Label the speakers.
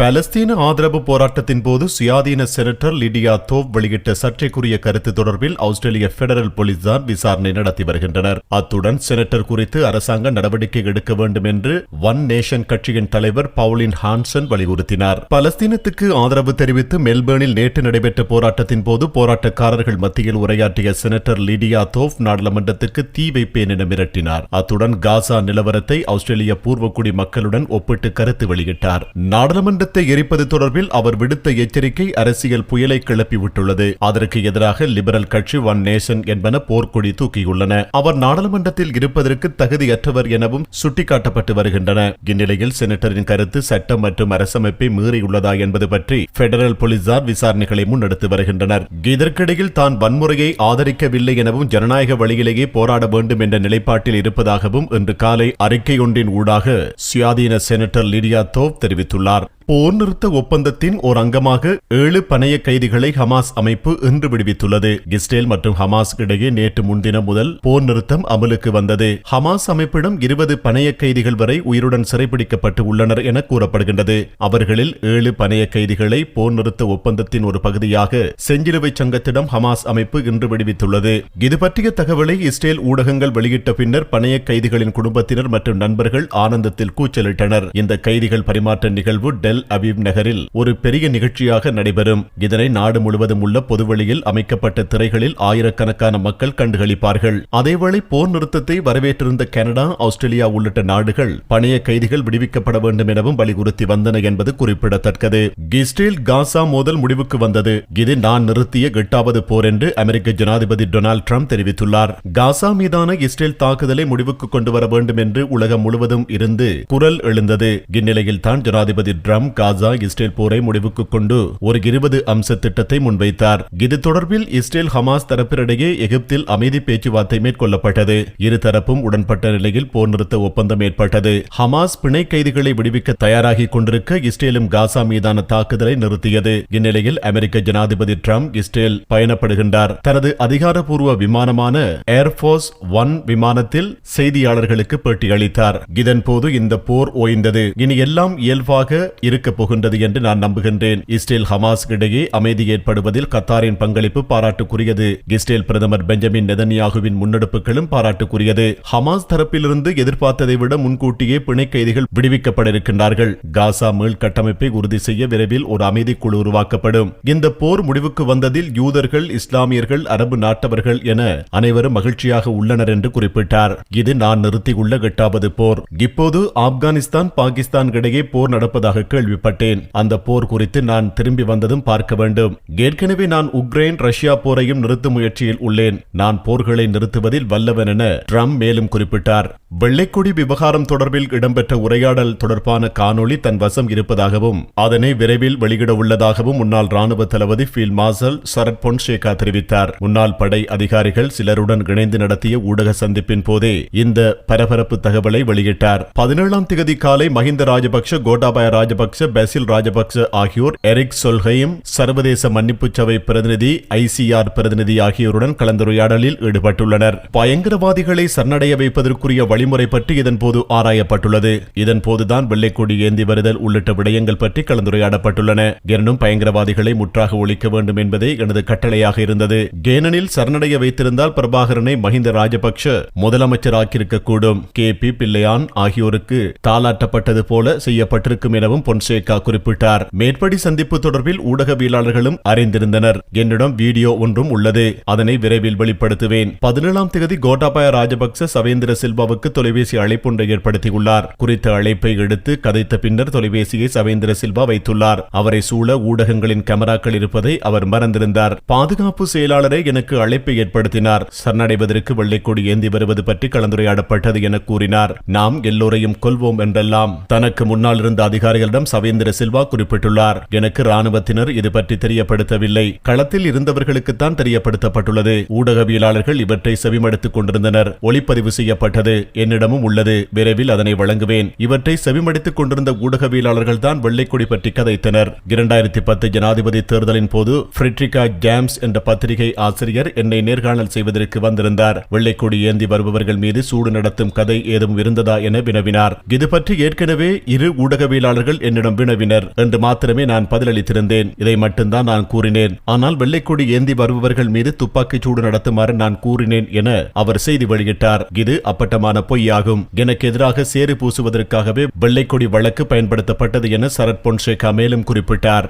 Speaker 1: பாலஸ்தீன ஆதரவு போராட்டத்தின் போது சுயாதீன செனட்டர் லிடியா தோவ் வெளியிட்ட சர்ச்சைக்குரிய கருத்து தொடர்பில் ஆஸ்திரேலிய பெடரல் போலீசார் விசாரணை நடத்தி வருகின்றனர். அத்துடன் செனட்டர் குறித்து அரசாங்க நடவடிக்கை எடுக்க வேண்டும் என்று ஒன் நேஷன் கட்சியின் தலைவர் பவுலின் ஹான்சன் வலியுறுத்தினார். பலஸ்தீனத்துக்கு ஆதரவு தெரிவித்து மெல்பேர்னில் நேற்று நடைபெற்ற போராட்டத்தின் போது போராட்டக்காரர்கள் மத்தியில் உரையாற்றிய செனட்டர் லிடியா தோவ் நாடாளுமன்றத்துக்கு தீ வைப்பேன் என மிரட்டினார். அத்துடன் காசா நிலவரத்தை ஆஸ்திரேலிய பூர்வக்குடி மக்களுடன் ஒப்பிட்டு கருத்து வெளியிட்டார். நாடாளுமன்ற நாடாளுமன்றத்தை எரிப்பது தொடர்பில் அவர் விடுத்த எச்சரிக்கை அரசியல் புயலை கிளப்பிவிட்டுள்ளது அதற்கு எதிராக லிபரல் கட்சி ஒன் நேஷன் என்பன போர்க்கொடி தூக்கியுள்ளன. அவர் நாடாளுமன்றத்தில் இருப்பதற்கு தகுதியற்றவர் எனவும் சுட்டிக்காட்டப்பட்டு வருகின்றன. இந்நிலையில் செனட்டரின் கருத்து சட்டம் மற்றும் அரசமைப்பை மீறியுள்ளதா என்பது பற்றி பெடரல் போலீசார் விசாரணைகளை முன்னெடுத்து வருகின்றனர். இதற்கிடையில் தான் வன்முறையை ஆதரிக்கவில்லை எனவும் ஜனநாயக வழியிலேயே போராட வேண்டும் என்ற நிலைப்பாட்டில் இருப்பதாகவும் இன்று காலை அறிக்கை ஒன்றின் ஊடாக சுயாதீன செனட்டர் லிடியா தோவ் தெரிவித்துள்ளார். போர் நிறுத்த ஒப்பந்தத்தின் ஒரு அங்கமாக ஏழு பணைய கைதிகளை ஹமாஸ் அமைப்பு இன்று விடுவித்துள்ளது. இஸ்ரேல் மற்றும் ஹமாஸ் இடையே நேற்று முன்தினம் முதல் போர் நிறுத்தம் அமலுக்கு வந்தது. ஹமாஸ் அமைப்பிடம் இருபது பணைய கைதிகள் வரை உயிருடன் சிறைபிடிக்கப்பட்டு உள்ளனர் என கூறப்படுகின்றது. அவர்களில் ஏழு பணைய கைதிகளை போர் நிறுத்த ஒப்பந்தத்தின் ஒரு பகுதியாக செஞ்சிலுவை சங்கத்திடம் ஹமாஸ் அமைப்பு இன்று விடுவித்துள்ளது. இது பற்றிய தகவலை இஸ்ரேல் ஊடகங்கள் வெளியிட்ட பின்னர் பணைய கைதிகளின் குடும்பத்தினர் மற்றும் நண்பர்கள் ஆனந்தத்தில் கூச்சலிட்டனர். இந்த கைதிகள் பரிமாற்ற நிகழ்வு டெல் டெல் அபீப் நகரில் ஒரு பெரிய நிகழ்ச்சியாக நடைபெறும். இதனை நாடு முழுவதும் உள்ள பொதுவெளியில் அமைக்கப்பட்ட திரைகளில் ஆயிரக்கணக்கான மக்கள் கண்டுகளிப்பார்கள். அதேவேளை போர் நிறுத்தத்தை வரவேற்றிருந்த கனடா ஆஸ்திரேலியா உள்ளிட்ட நாடுகள் பணைய கைதிகள் விடுவிக்கப்பட வேண்டும் எனவும் வலியுறுத்தி வந்தன என்பது குறிப்பிடத்தக்கது. இஸ்ரேல் காசா மோதல் முடிவுக்கு வந்தது. இது நான் நிறுத்திய எட்டாவது போர் என்று அமெரிக்க ஜனாதிபதி டொனால்டு டிரம்ப் தெரிவித்துள்ளார். காசா மீதான இஸ்ரேல் தாக்குதலை முடிவுக்கு கொண்டு வர வேண்டும் என்று உலகம் முழுவதும் இருந்து குரல் எழுந்தது. இந்நிலையில் தான் ஜனாதிபதி டிரம்ப் காசா இஸ்ரேல் போரை முடிவுக்கு கொண்டு ஒரு இருபது அம்ச திட்டத்தை முன்வைத்தார். இது தொடர்பில் இஸ்ரேல் ஹமாஸ் தரப்பினிடையே எகிப்தில் அமைதி பேச்சுவார்த்தை மேற்கொள்ளப்பட்டது. இருதரப்பும் உடன்பட்ட நிலையில் போர் நிறுத்த ஒப்பந்தம் ஏற்பட்டது. ஹமாஸ் பிணை கைதிகளை விடுவிக்க தயாராகி கொண்டிருக்க இஸ்ரேலும் காசா மீதான தாக்குதலை நிறுத்தியது. இந்நிலையில் அமெரிக்க ஜனாதிபதி டிரம்ப் இஸ்ரேல் பயணப்படுகின்றார். தனது அதிகாரப்பூர்வ விமானமான ஏர்போர்ஸ் ஒன் விமானத்தில் செய்தியாளர்களுக்கு பேட்டியளித்தார். இதன்போது இந்த போர் ஓய்ந்தது. இனி எல்லாம் இயல்பாக இரு இருக்கப் போகின்றது என்று நான் நம்புகின்றேன். இஸ்ரேல் ஹமாஸ் இடையே அமைதி ஏற்படுவதில் கத்தாரின் பங்களிப்பு பாராட்டுக்குரியது. இஸ்ரேல் பிரதமர் பெஞ்சமின் நெதன்யாகுவின் முன்னெடுப்புகளும் பாராட்டுக்குரியது. ஹமாஸ் தரப்பிலிருந்து எதிர்பார்த்ததை விட முன்கூட்டியே பிணை கைதிகள் விடுவிக்கப்பட இருக்கின்றார்கள் காசா மேல் கட்டமைப்பை உறுதி செய்ய விரைவில் ஒரு அமைதி குழு உருவாக்கப்படும். இந்த போர் முடிவுக்கு வந்ததில் யூதர்கள் இஸ்லாமியர்கள் அரபு நாட்டவர்கள் என அனைவரும் மகிழ்ச்சியாக உள்ளனர் என்று குறிப்பிட்டார். இது நான் நிறுத்தியுள்ள எட்டாவது போர். இப்போது ஆப்கானிஸ்தான் பாகிஸ்தான் இடையே போர் நடப்பதாக கேள்விப்பட்டேன். அந்த போர் குறித்து நான் திரும்பி வந்ததும் பார்க்க வேண்டும். ஏற்கனவே நான் உக்ரைன் ரஷ்யா போரையும் நிறுத்தும் முயற்சியில் உள்ளேன். நான் போர்களை நிறுத்துவதில் வல்லவன் என ட்ரம்ப் மேலும் குறிப்பிட்டார். வெள்ளைக்கொடி விவகாரம் தொடர்பில் இடம்பெற்ற உரையாடல் தொடர்பான காணொளி தன் வசம் இருப்பதாகவும் அதனை விரைவில் வெளியிட உள்ளதாகவும் முன்னாள் ராணுவ தளபதி ஃபீல்ட் மார்ஷல் சரத் பொன்சேகா தெரிவித்தார். முன்னாள் படை அதிகாரிகள் சிலருடன் இணைந்து நடத்திய ஊடக சந்திப்பின் போதே இந்த பரபரப்பு தகவலை வெளியிட்டார். பதினேழாம் திகதி காலை மஹிந்த ராஜபக்ஷ கோட்டாபாய ராஜபக்ச பெசில் ராஜபக்ச ஆகியோர் எரிக் சொல்கையும் சர்வதேச மன்னிப்பு சபை பிரதிநிதி ஐசிஆர் பிரதிநிதி ஆகியோருடன் கலந்துரையாடலில் ஈடுபட்டுள்ளனர். பயங்கரவாதிகளை சரணடைய வைப்பதற்குரிய வழி வழிமுறை பற்றி இதன்போது ஆராயப்பட்டுள்ளது. இதன்போதுதான் வெள்ளைக்கொடி ஏந்தி வருதல் உள்ளிட்ட விடயங்கள் பற்றி கலந்துரையாடப்பட்டுள்ளன. எனினும் பயங்கரவாதிகளை முற்றாக ஒழிக்க வேண்டும் என்பதே எனது கட்டளையாக இருந்தது. கேனனில் சரணடைய வைத்திருந்தால் பிரபாகரனை மஹிந்த ராஜபக்ஷ முதலமைச்சராக்கியிருக்க கூடும் கே. பி. பிள்ளையான் ஆகியோருக்கு தாளாட்டப்பட்டது போல செய்யப்பட்டிருக்கும் எனவும் பொன்சேகா குறிப்பிட்டார். மேற்படி சந்திப்பு தொடர்பில் ஊடகவியலாளர்களும் அறிந்திருந்தனர். என்னிடம் வீடியோ ஒன்றும் உள்ளது. அதனை விரைவில் வெளிப்படுத்துவேன். பதினேழாம் தேதி கோட்டாபாய ராஜபக்ச சவேந்திர சில்வாவுக்கு தொலைபேசி அழைப்பொன்றை ஏற்படுத்தியுள்ளார். குறித்த அழைப்பை எடுத்து கதைத்த பின்னர் தொலைபேசியை சவேந்திர சில்வா வைத்துள்ளார். அவரை சூழ ஊடகங்களின் கேமராக்கள் இருப்பதை அவர் மறந்திருந்தார். பாதுகாப்பு செயலாளரை எனக்கு அழைப்பை ஏற்படுத்தினார். சரணடைவதற்கு வெள்ளைக்கொடி ஏந்தி வருவது பற்றி கலந்துரையாடப்பட்டது என கூறினார். நாம் எல்லோரையும் கொல்வோம் என்றெல்லாம். தனக்கு முன்னால் இருந்த அதிகாரிகளிடம் சவேந்திர சில்வா குறிப்பிட்டுள்ளார். எனக்கு ராணுவத்தினர் இது பற்றி தெரியப்படுத்தவில்லை. களத்தில் இருந்தவர்களுக்குத்தான் தெரியப்படுத்தப்பட்டுள்ளது. ஊடகவியலாளர்கள் இவற்றை செவிமடுத்துக் கொண்டிருந்தனர். ஒளிப்பதிவு செய்யப்பட்டது. என்னிடமும் உள்ளது. விரைவில் அதனை வழங்குவேன். இவற்றை செவிமடித்துக் கொண்டிருந்த ஊடகவியலாளர்கள் தான் வெள்ளைக்கொடி பற்றி கதைத்தனர். இரண்டாயிரத்தி பத்து ஜனாதிபதி தேர்தலின் போது பிரிட்ரிகா ஜாம்ஸ் என்ற பத்திரிகை ஆசிரியர் என்னை நேர்காணல் செய்வதற்கு வந்திருந்தார். வெள்ளைக்கொடி ஏந்தி வருபவர்கள் மீது சூடு நடத்தும் கதை ஏதும் இருந்ததா என வினவினார். இது பற்றி ஏற்கனவே இரு ஊடகவியலாளர்கள் என்னிடம் வினவினர். என்று மாத்திரமே நான் பதிலளித்திருந்தேன். இதை மட்டும்தான் நான் கூறினேன். ஆனால் வெள்ளைக்கொடி ஏந்தி வருபவர்கள் மீது துப்பாக்கிச் சூடு நடத்துமாறு நான் கூறினேன் என அவர் செய்தி வெளியிட்டார். இது அப்பட்டமான பொய்யாகும். எனக்கு எதிராக சேறு பூசுவதற்காகவே வெள்ளைக்கொடி வழக்கு பயன்படுத்தப்பட்டது என சரத் பொன்சேகா மேலும் குறிப்பிட்டார்.